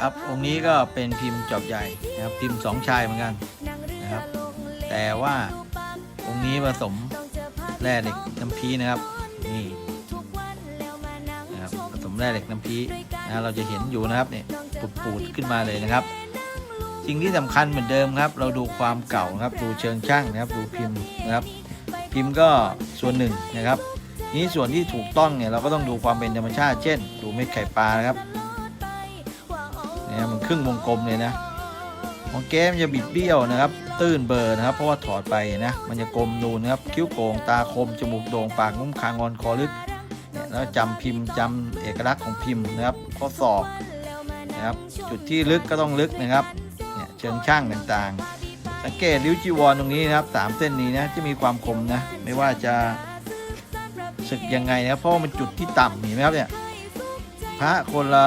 ครับองค์นี้ก็เป็นพิมพ์จอบใหญ่นะครับพิมพ์สองชายเหมือนกันนะครับ แต่ว่าองค์นี้ผสมแร่เหล็กน้ำพีนะครับนี่นะครับผสมแร่เหล็กน้ำพีนะเราจะเห็นอยู่นะครับเนี่ยปูดๆขึ้นมาเลยนะครับสิ่งที่สำคัญเหมือนเดิมครับ เราดูความเก่านะครับ ดูเชิงช่างนะครับ ดูพิมพ์นะครับ พิมพ์ก็ส่วนหนึ่งนะครับนี้ส่วนที่ถูกต้องเนี่ยเราก็ต้องดูความเป็นธรรมชาติ เช่น ดูเม็ดไข่ปลานะครับ นี่ยมันครึ่งวงกลมเลยนะของเกมจะบิดเบี้ยวนะครับ ตื้นเบอร์นะครับ เพราะว่าถอดไปนะ มันจะกลมนูนนะครับ คิ้วโก่งตาคม จมูกโด่ง ปากงุ้มคางงอนคอลึกเนี่ยแล้วจำพิมพ์จำเอกลักษณ์ของพิมพ์นะครับ ข้อศอกนะครับ จุดที่ลึกก็ต้องลึกนะครับ เนี่ยเชิงช่างต่างๆ สังเกตริ้วจีวรตรงนี้นะครับสามเส้นนี้นะจะมีความคมนะ ไม่ว่าจะสึกยังไงนะเพราะว่ามันจุดที่ต่ำเห็นไหมครับเนี่ยพระคนละ